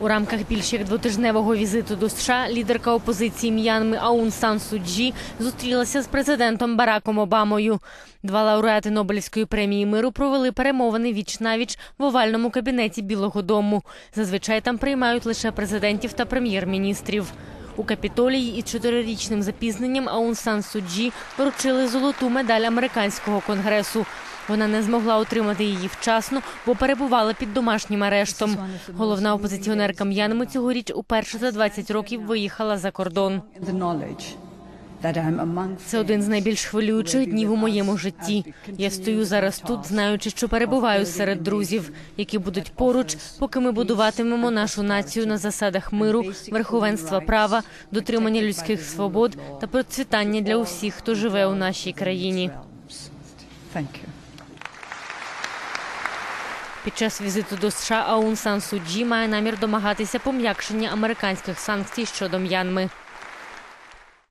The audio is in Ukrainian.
У рамках більш як двотижневого візиту до США лідерка опозиції М'янми Аун Сан Суджі зустрілася з президентом Бараком Обамою. Два лауреати Нобелівської премії миру провели перемовини віч навіч в овальному кабінеті Білого Дому. Зазвичай там приймають лише президентів та прем'єр-міністрів. У Капітолії із чотирирічним запізненням Аун Сан Суджі вручили золоту медаль американського конгресу. Вона не змогла отримати її вчасно, бо перебувала під домашнім арештом. Головна опозиціонерка М'янми цьогоріч уперше за 20 років виїхала за кордон. Це один з найбільш хвилюючих днів у моєму житті. Я стою зараз тут, знаючи, що перебуваю серед друзів, які будуть поруч, поки ми будуватимемо нашу націю на засадах миру, верховенства права, дотримання людських свобод та процвітання для усіх, хто живе у нашій країні. Під час візиту до США Аун Сан Суджі має намір домагатися пом'якшення американських санкцій щодо М'янми.